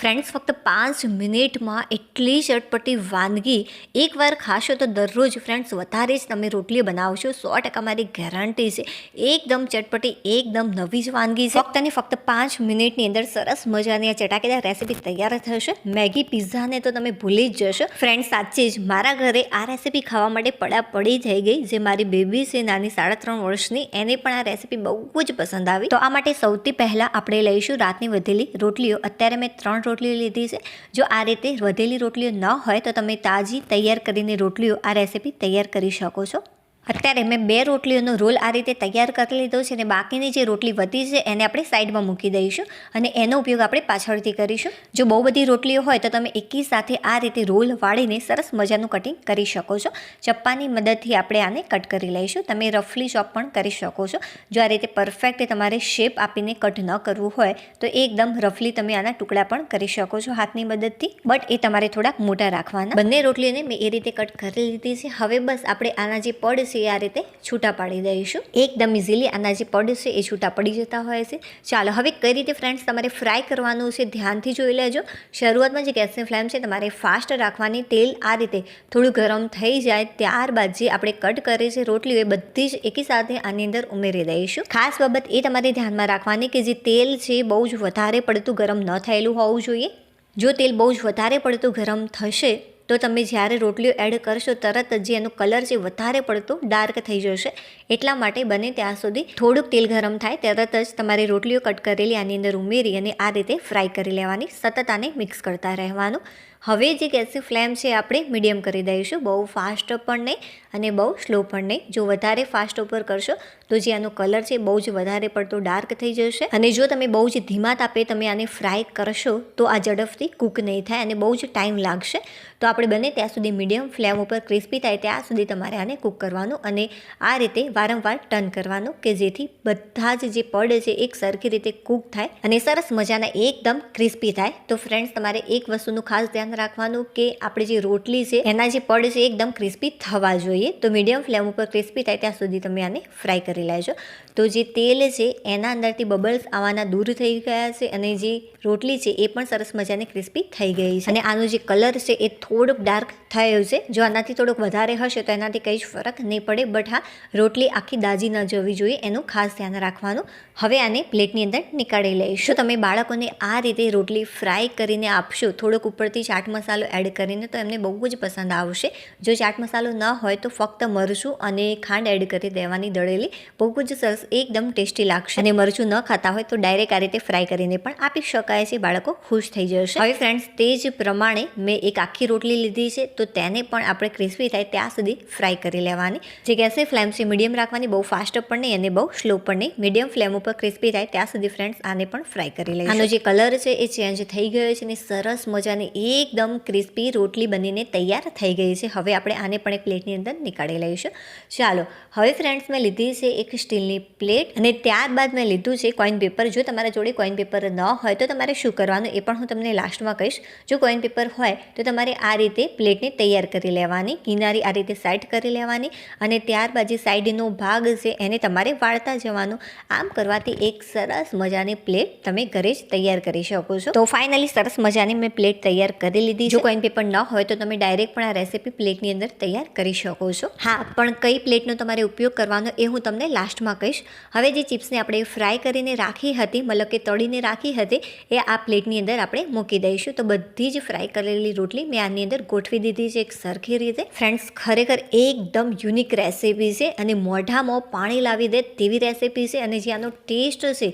Friends, ફક્ત પાંચ મિનિટમાં એટલી ચટપટી વાનગી એકવાર ખાશો તો દરરોજ ફ્રેન્ડ્સ વધારે જ તમે રોટલી બનાવશો, સો ટકા મારી ગેરંટી છે. એકદમ ચટપટી, એકદમ નવી જ વાનગી છે. ફક્ત ને ફક્ત પાંચ મિનિટની અંદર સરસ મજાની આ ચટાકેદાર રેસીપી તૈયાર થશે. મેગી પિઝાને તો તમે ભૂલી જ જશો. ફ્રેન્ડ્સ, સાચે જ મારા ઘરે આ રેસીપી ખાવા માટે પડાપડી થઈ ગઈ, જે મારી બેબી છે, નાની સાડા ત્રણ વર્ષની, એને પણ આ રેસીપી બહુ જ પસંદ આવી. તો આ માટે સૌથી પહેલાં આપણે લઈશું રાતની વધેલી રોટલીઓ. અત્યારે મેં ત્રણ રોટલીઓ લીધી છે. જો આ રીતે વધેલી રોટલીઓ ન હોય તો તમે તાજી, તૈયાર કરીને રોટલીઓ આ રેસીપી તૈયાર કરી શકો છો. અત્યારે મેં બે રોટલીઓનો રોલ આ રીતે તૈયાર કરી લીધો છે અને બાકીની જે રોટલી વધી છે એને આપણે સાઈડમાં મૂકી દઈશું અને એનો ઉપયોગ આપણે પાછળથી કરીશું. જો બહુ બધી રોટલીઓ હોય તો તમે એકી સાથે આ રીતે રોલ વાળીને સરસ મજાનું કટિંગ કરી શકો છો. ચપ્પાની મદદથી આપણે આને કટ કરી લઈશું. તમે રફલી ચોપ પણ કરી શકો છો. જો આ રીતે પરફેક્ટ તમારે શેપ આપીને કટ ન કરવું હોય તો એકદમ રફલી તમે આના ટુકડા પણ કરી શકો છો હાથની મદદથી. બટ એ તમારે થોડાક મોટા રાખવાના. બંને રોટલીઓને મેં એ રીતે કટ કરી લીધી છે. હવે બસ આપણે આના જે પડ છે એ આ રીતે છૂટા પાડી દઈશું. એકદમ ઇઝીલી આના જે પડ છે એ છૂટા પડી જતા હોય છે. ચાલો, હવે કઈ રીતે ફ્રેન્ડ્સ તમારે ફ્રાય કરવાનું છે ધ્યાનથી જોઈ લેજો. શરૂઆતમાં જે ગેસની ફ્લેમ છે તમારે ફાસ્ટ રાખવાની, તેલ આ રીતે થોડું ગરમ થઈ જાય ત્યારબાદ જે આપણે કટ કરી છે રોટલીઓ એ બધી જ એકી સાથે આની અંદર ઉમેરી દઈશું. ખાસ બાબત એ તમારે ધ્યાનમાં રાખવાની કે જે તેલ છે બહુ જ વધારે પડતું ગરમ ન થયેલું હોવું જોઈએ. જો તેલ બહુ જ વધારે પડતું ગરમ થશે તો તમે જ્યારે રોટલીઓ એડ કરશો, તરત જ એનો કલર છે વધારે પડતો ડાર્ક થઈ જશે. એટલા માટે બને ત્યાં સુધી થોડુંક તેલ ગરમ થાય, તરત જ તમારે રોટલીઓ કટ કરેલી આની અંદર ઉમેરી અને આ રીતે ફ્રાય કરી લેવાની. સતત આને મિક્સ કરતા રહેવાનું. હવે જે ગેસની ફ્લેમ છે આપણે મીડિયમ કરી દઈશું. બહુ ફાસ્ટ પણ નહીં અને બહુ સ્લો પણ નહીં. જો વધારે ફાસ્ટ ઉપર કરશો તો જે આનો કલર છે બહુ જ વધારે પડતો ડાર્ક થઈ જશે. અને જો તમે બહુ જ ધીમા તાપે તમે આને ફ્રાય કરશો તો આ ઝડપથી કૂક નહીં થાય અને બહુ જ ટાઈમ લાગશે. તો આપણે બને ત્યાં સુધી મીડિયમ ફ્લેમ ઉપર ક્રિસ્પી થાય ત્યાં સુધી તમારે આને કૂક કરવાનું અને આ રીતે વારંવાર ટર્ન કરવાનું કે જેથી બધા જ જે પડ છે એક સરખી રીતે કૂક થાય અને સરસ મજાના એકદમ ક્રિસ્પી થાય. તો ફ્રેન્ડ્સ, તમારે એક વસ્તુનું ખાસ ધ્યાન રાખવાનું કે આપણે જે રોટલી છે, એના જે પડ છે એકદમ ક્રિસ્પી થવા જોઈએ. તો મીડિયમ ફ્લેમ ઉપર ક્રિસ્પી થાય ત્યાં સુધી તમે આને ફ્રાય કરી લેજો. તો જે તેલ છે, એના અંદરથી બબલ્સ આવવાના દૂર થઈ ગયા છે અને જે રોટલી છે, એ પણ સરસ મજાની ક્રિસ્પી થઈ ગઈ છે. અને આનો જે કલર છે, એ થોડોક ડાર્ક થયો છે. જો આનાથી થોડોક વધારે હશે, તો એનાથી કંઈ જ ફરક નહીં પડે. બટ હા, રોટલી આખી દાજી ન જવી જોઈએ, એનું ખાસ ધ્યાન રાખવાનું. હવે આને પ્લેટની અંદર નીકાળી લઈશું. તમે બાળકોને આ રીતે રોટલી ફ્રાય કરીને આપશો, થોડોક ઉપરથી ચાટ મસાલો એડ કરીને, તો એમને બહુ જ પસંદ આવશે. જો ચાટ મસાલો ન હોય, તો ફક્ત મરચું અને ખાંડ એડ કરી દેવાની દળેલી. બહુ જ સરસ એકદમ ટેસ્ટી લાગશે. અને મરચું ન ખાતા હોય તો ડાયરેક્ટ આ રીતે ફ્રાય કરીને પણ આપી શકાય છે. બાળકો ખુશ થઈ જશે. હવે ફ્રેન્ડ્સ તે જ પ્રમાણે મેં એક આખી રોટલી લીધી છે, તો તેને પણ આપણે ક્રિસ્પી થાય ત્યાં સુધી ફ્રાય કરી લેવાની. જે ગેસની ફ્લેમ છે મીડિયમ રાખવાની, બહુ ફાસ્ટ પણ નહીં અને બહુ સ્લો પણ નહીં. મીડિયમ ફ્લેમ ઉપર ક્રિસ્પી થાય ત્યાં સુધી ફ્રેન્ડ્સ આને પણ ફ્રાય કરી લઈએ આનો જે કલર છે, એ ચેન્જ થઈ ગયો છે અને સરસ મજાની એકદમ ક્રિસ્પી રોટલી બનીને તૈયાર થઈ ગઈ છે. હવે આપણે આને પણ એક પ્લેટની અંદર નીકાળી લઈશું. ચાલો, હવે ફ્રેન્ડ્સ મેં લીધી છે એક સ્ટીલની પ્લેટ અને ત્યારબાદ મેં લીધું છે કોઈન પેપર જો તમારા જોડે કોઈન પેપર ન હોય તો તમારે શું કરવાનું એ પણ હું તમને લાસ્ટમાં કહીશ. જો કોઈન પેપર હોય તો તમારે આ રીતે પ્લેટને તૈયાર કરી લેવાની, કિનારી આ રીતે સાઈડ કરી લેવાની અને ત્યારબાદ જે સાઈડનો ભાગ છે એને તમારે વાળતા જવાનું. આમ કરવાથી એક સરસ મજાની પ્લેટ તમે ઘરે જ તૈયાર કરી શકો છો. તો ફાઇનલી સરસ મજાની મેં પ્લેટ તૈયાર કરી લીધી જો કોઈન પેપર ન હોય તો તમે ડાયરેક્ટ પણ આ રેસીપી પ્લેટની અંદર તૈયાર કરી શકો છો. હા, પણ કઈ પ્લેટનો તમારે ઉપયોગ કરવાનો એ હું તમને લાસ્ટમાં કહીશ. હવે જે ચિપ્સને આપણે ફ્રાય કરીને રાખી હતી, મતલબ કે તળીને રાખી હતી, એ આ પ્લેટની અંદર આપણે મૂકી દઈશું. તો બધી જ ફ્રાય કરેલી રોટલી મેં આની અંદર ગોઠવી દીધી છે એક સરખી રીતે. ફ્રેન્ડ્સ ખરેખર એકદમ યુનિક રેસીપી છે અને મોઢામાં પાણી લાવી દે તેવી રેસીપી છે અને જે આનો ટેસ્ટ છે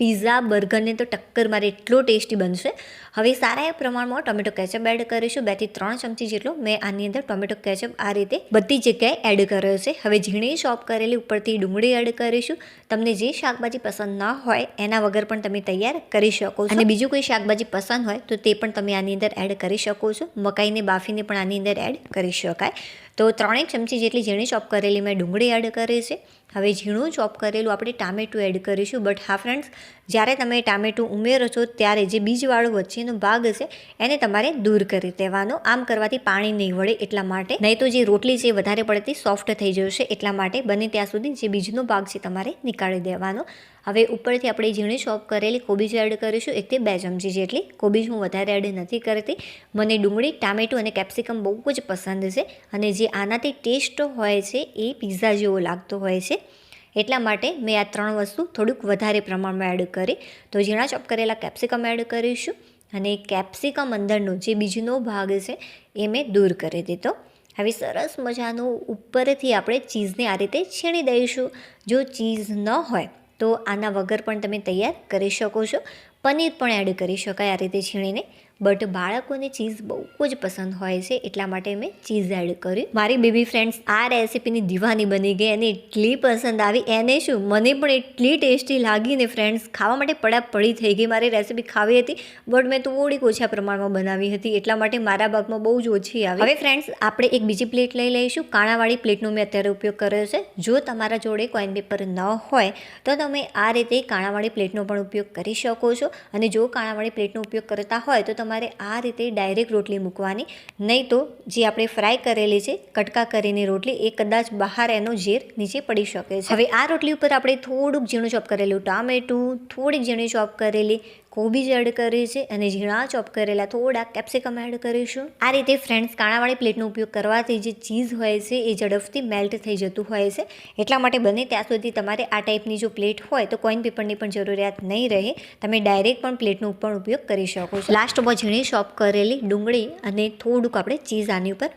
પીઝા, બર્ગરને તો ટક્કર મારે એટલો ટેસ્ટી બનશે. હવે સારા એ પ્રમાણમાં ટોમેટો કેચઅપ એડ કરીશું. બેથી ત્રણ ચમચી જેટલો મેં આની અંદર ટોમેટો કેચઅપ આ રીતે બધી જગ્યાએ એડ કર્યો છે. હવે ઝીણી ચોપ કરેલી ઉપરથી ડુંગળી એડ કરીશું. તમને જે શાકભાજી પસંદ ન હોય એના વગર પણ તમે તૈયાર કરી શકો છો. અને બીજું કોઈ શાકભાજી પસંદ હોય તો તે પણ તમે આની અંદર એડ કરી શકો છો. મકાઈને બાફીને પણ આની અંદર એડ કરી શકાય. તો ત્રણેક ચમચી જેટલી ઝીણી ચોપ કરેલી મેં ડુંગળી એડ કરી છે. હવે ઝીણું ચોપ કરેલું આપણે ટામેટું એડ કરીશું. બટ હા ફ્રેન્ડ્સ જ્યારે તમે ટામેટું ઉમેરો છો, ત્યારે જે બીજવાળો વચ્ચેનો ભાગ હશે, એને તમારે દૂર કરી દેવાનો. આમ કરવાથી પાણી નહીં વળે એટલા માટે. નહીં તો જે રોટલી છે વધારે પડતી સોફ્ટ થઈ જશે એટલા માટે. બને ત્યાં સુધી જે બીજનો ભાગ છે તમારે નીકાળી દેવાનો. હવે ઉપરથી આપણે ઝીણી ચોપ કરેલી કોબીજ એડ કરીશું એકથી બે ચમચી જેટલી. કોબીજ હું વધારે એડ નથી કરતી. મને ડુંગળી, ટામેટું અને કેપ્સિકમ બહુ જ પસંદ છે અને જે આનાથી ટેસ્ટ હોય છે એ પિઝા જેવો લાગતો હોય છે. એટલા માટે મેં આ ત્રણ વસ્તુ થોડુંક વધારે પ્રમાણમાં એડ કરી. તો ઝીણા ચોપ કરેલા કેપ્સિકમ એડ કરીશું અને કેપ્સિકમ અંદરનો જે બીજનો ભાગ છે એ મેં દૂર કરી દીધો. આવી સરસ મજાનું ઉપરથી આપણે ચીઝને આ રીતે છીણી દઈશું. જો ચીઝ ન હોય તો આના વગર પણ તમે તૈયાર કરી શકો છો. પનીર પણ એડ કરી શકાય આ રીતે છીણીને. બટ બાળકોને ચીઝ બહુ જ પસંદ હોય છે, એટલા માટે મેં ચીઝ એડ કર્યું. મારી બેબી ફ્રેન્ડ્સ આ રેસીપીની દીવાની બની ગઈ અને એટલી પસંદ આવી. એને શું, મને પણ એટલી ટેસ્ટી લાગીને ફ્રેન્ડ્સ, ખાવા માટે પડા પડી થઈ ગઈ મારી રેસીપી ખાવી હતી, બટ મેં થોડીક ઓછા પ્રમાણમાં બનાવી હતી, એટલા માટે મારા ભાગમાં બહુ જ ઓછી આવી. હવે ફ્રેન્ડ્સ, આપણે એક બીજી પ્લેટ લઈ લઈશું. કાણાવાળી પ્લેટનો મેં અત્યારે ઉપયોગ કર્યો છે. જો તમારા જોડે કોઈન પેપર ન હોય, તો તમે આ રીતે કાણાવાળી પ્લેટનો પણ ઉપયોગ કરી શકો છો. અને જો કાણાવાળી પ્લેટનો ઉપયોગ કરતા હોય, તો તમારે આ રીતે ડાયરેક્ટ રોટલી મૂકવાની. નહીં તો જે આપણે ફ્રાય કરેલી છે, કટકા કરીને રોટલી, એ કદાચ બહાર એનો ઝેર નીચે પડી શકે છે. હવે આ રોટલી ઉપર આપણે થોડુંક ઝીણું ચોપ કરેલું, ટામેટું, થોડીક ઝીણી ચોપ કરેલી કોબીજ એડ કરી છે અને ઝીણા ચોપ કરેલા થોડા કેપ્સિકમ એડ કરીશું. આ રીતે ફ્રેન્ડ્સ કાણાવાળી પ્લેટનો ઉપયોગ કરવાથી જે ચીઝ હોય છે એ ઝડપથી મેલ્ટ થઈ જતું હોય છે. એટલા માટે બને ત્યાં સુધી તમારે આ ટાઈપની જો પ્લેટ હોય તો કોઈન પેપરની પણ જરૂરિયાત નહીં રહે. તમે ડાયરેક્ટ પણ પ્લેટનો પણ ઉપયોગ કરી શકો છો. લાસ્ટમાં ઝીણી ચોપ કરેલી ડુંગળી અને થોડુંક આપણે ચીઝ આની ઉપર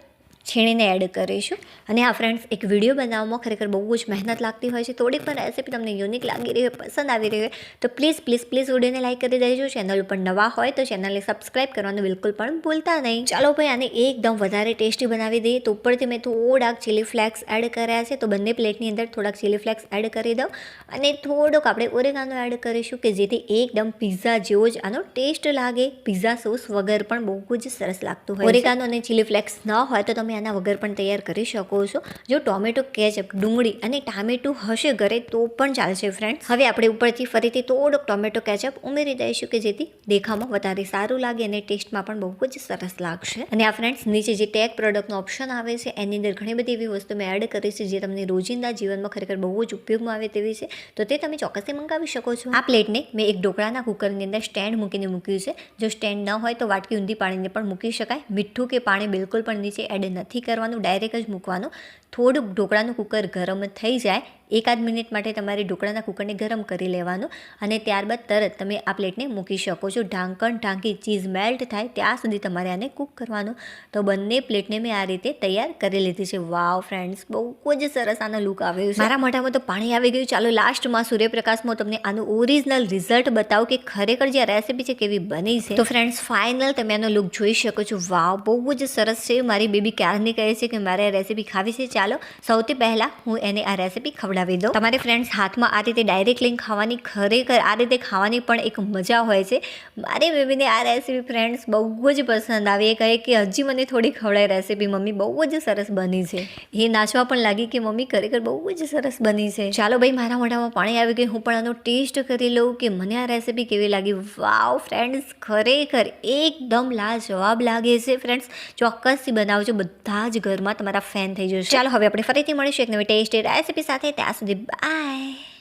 છીણીને એડ કરીશું. અને આ ફ્રેન્ડ્સ એક વીડિયો બનાવવામાં ખરેખર બહુ જ મહેનત લાગતી હોય છે. થોડીક પણ રેસીપી તમને યુનિક લાગી રહી હોય, પસંદ આવી રહી હોય, તો પ્લીઝ પ્લીઝ પ્લીઝ વિડીયોને લાઈક કરી દેજો. ચેનલ ઉપર નવા હોય તો ચેનલને સબસ્ક્રાઈબ કરવાનું બિલકુલ પણ ભૂલતા નહીં. ચાલો ભાઈ, આને એકદમ વધારે ટેસ્ટી બનાવી દઈએ. તો ઉપરથી મેં થોડાક ચીલી ફ્લેક્સ એડ કર્યા છે. તો બંને પ્લેટની અંદર થોડાક ચીલી ફ્લેક્સ એડ કરી દઉં. અને થોડોક આપણે ઓરેગાનો એડ કરીશું, કે જેથી એકદમ પિઝા જેવો જ આનો ટેસ્ટ લાગે. પિઝા સોસ વગર પણ બહુ જ સરસ લાગતું હોય ઓરેગાનો અને ચીલી ફ્લેક્સ ન હોય તો તમે આના વગર પણ તૈયાર કરી શકો છો. જો ટોમેટો, કેચઅપ, ડુંગળી અને ટામેટું હશે ઘરે તો પણ ચાલશે ફ્રેન્ડ હવે આપણે ઉપરથી ફરીથી થોડોક ટોમેટો, કેચઅપ ઉમેરી દઈશું કે જેથી દેખામાં વધારે સારું લાગે અને ટેસ્ટમાં પણ બહુ જ સરસ લાગશે. અને આ ફ્રેન્ડ્સ નીચે જે ટેગ પ્રોડક્ટનો ઓપ્શન આવે છે, એની અંદર ઘણી બધી એવી વસ્તુ મેં એડ કરી છે જે તમને રોજિંદા જીવનમાં ખરેખર બહુ જ ઉપયોગમાં આવે તેવી છે. તો તે તમે ચોક્કસથી મંગાવી શકો છો. આ પ્લેટને મેં એક ઢોકળાના કુકરની અંદર સ્ટેન્ડ મૂકીને મૂક્યું છે. જો સ્ટેન્ડ ન હોય તો વાટકી ઊંધી પાણીને પણ મૂકી શકાય. મીઠું કે પાણી બિલકુલ પણ નીચે એડ નથી કરવાનું ડાયરેક્ટ જ મૂકવાનું. થોડુંક ઢોકળાનું કુકર ગરમ થઈ જાય એકાદ મિનિટ માટે તમારે ઢોકળાના કુકરને ગરમ કરી લેવાનું અને ત્યારબાદ તરત તમે આ પ્લેટને મૂકી શકો છો. ઢાંકણ ઢાંકી ચીઝ મેલ્ટ થાય ત્યાં સુધી તમારે આને કૂક કરવાનું. તો બંને પ્લેટને મેં આ રીતે તૈયાર કરી લીધી છે. વાવ ફ્રેન્ડ્સ બહુ જ સરસ આનો લુક આવ્યો છે. મારા મોઢામાં તો પાણી આવી ગયું. ચાલો લાસ્ટમાં સૂર્યપ્રકાશમાં તમને આનું ઓરિજિનલ રિઝલ્ટ બતાવો કે ખરેખર જે આ રેસીપી છે કેવી બની છે. તો ફ્રેન્ડ્સ ફાઇનલ તમે આનો લુક જોઈ શકો છો. વાવ બહુ જ સરસ છે. મારી બેબી ક્યારની કહે છે કે મારે આ રેસીપી ખાવી છે, ચાલો સૌથી પહેલાં હું એને આ રેસીપી ખવડાવી દઉં. તમારે ફ્રેન્ડ્સ હાથમાં આ રીતે ડાયરેક્ટ લઈને ખાવાની, ખરેખર આ રીતે ખાવાની પણ એક મજા હોય છે. મારી બેબીને આ રેસીપી ફ્રેન્ડ્સ બહુ જ પસંદ આવી, એ કહે કે હજી મને થોડી ખવડાય રેસીપી મમ્મી બહુ જ સરસ બની છે. એ નાચવા પણ લાગી કે મમ્મી ખરેખર બહુ જ સરસ બની છે. ચાલો ભાઈ, મારા મોઢામાં પાણી આવી ગયું, હું પણ આનો ટેસ્ટ કરી લઉં કે મને આ રેસીપી કેવી લાગી? વાવ ફ્રેન્ડ્સ ખરેખર એકદમ લાજવાબ લાગે છે. ફ્રેન્ડ્સ ચોક્કસથી બનાવજો બધા જ ઘરમાં તમારા ફેન થઈ જશે. ચાલો હવે આપણે ફરીથી મળીશું એક નવી ટેસ્ટી રેસીપી સાથે. ત્યાં સુધી બાય